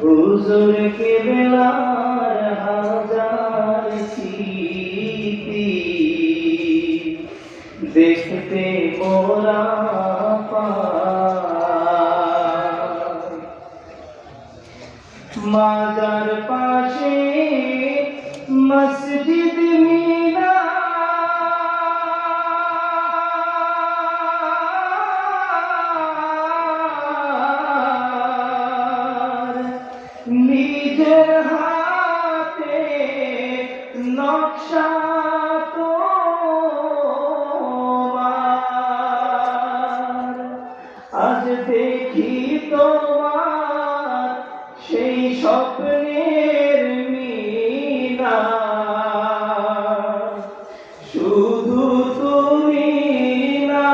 হুজুর কে বেলার হাজার স্মৃতি দেখতে মোরা। মাজার পাশে নকশা তোমার। আজ দেখি তোমার সেই স্বপ্নের মিনা শুধু তুমি না।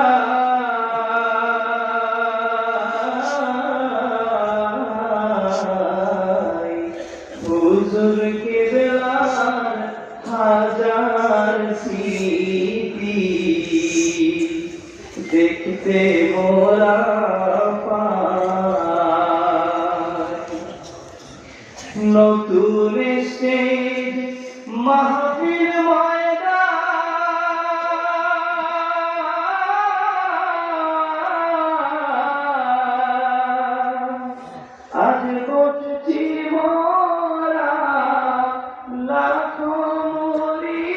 হুজুর দেখতে মোরা নতুন স্টেজ মাহফিল ময়দান আজ বসছি মোরা লাখো মুরিদান।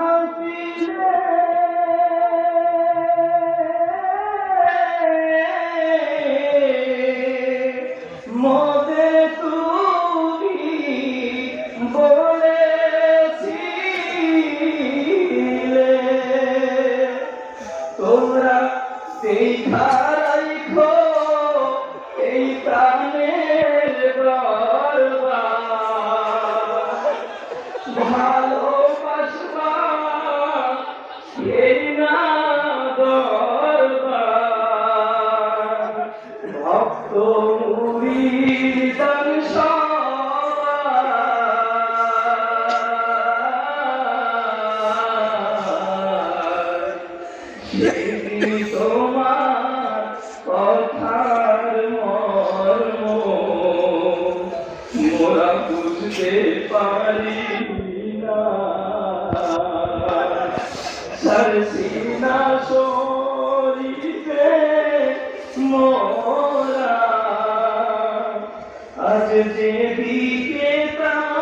বলেছিলে তোমরা সেই ধারাই এই প্রাণের ভালোবাসবা এই না দরবার। ভক্ত মুরিদান সবাই বুঝতে পারি না সরসিনা শরীফে মোরা। আজ যে দিকে তাকাই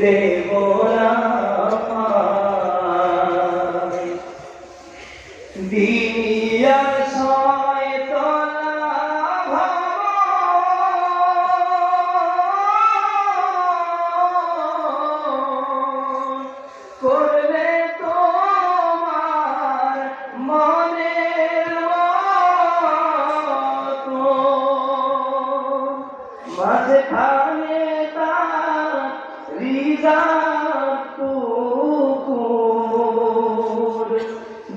দেব না পায়। দিয়ার শয়তলা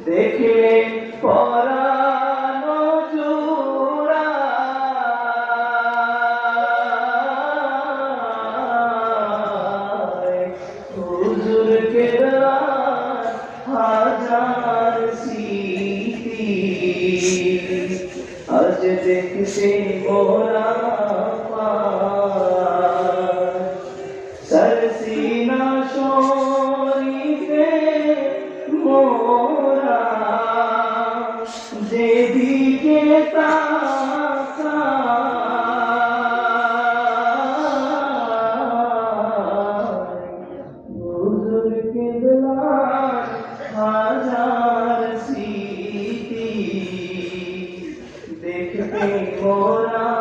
দেখলে পরানো জুড়ায় হুজুর কেরার হাজার স্মৃতি। আজ দেখতে মোরা যেদিকে হাজার স্মৃতি দেখতে মোরা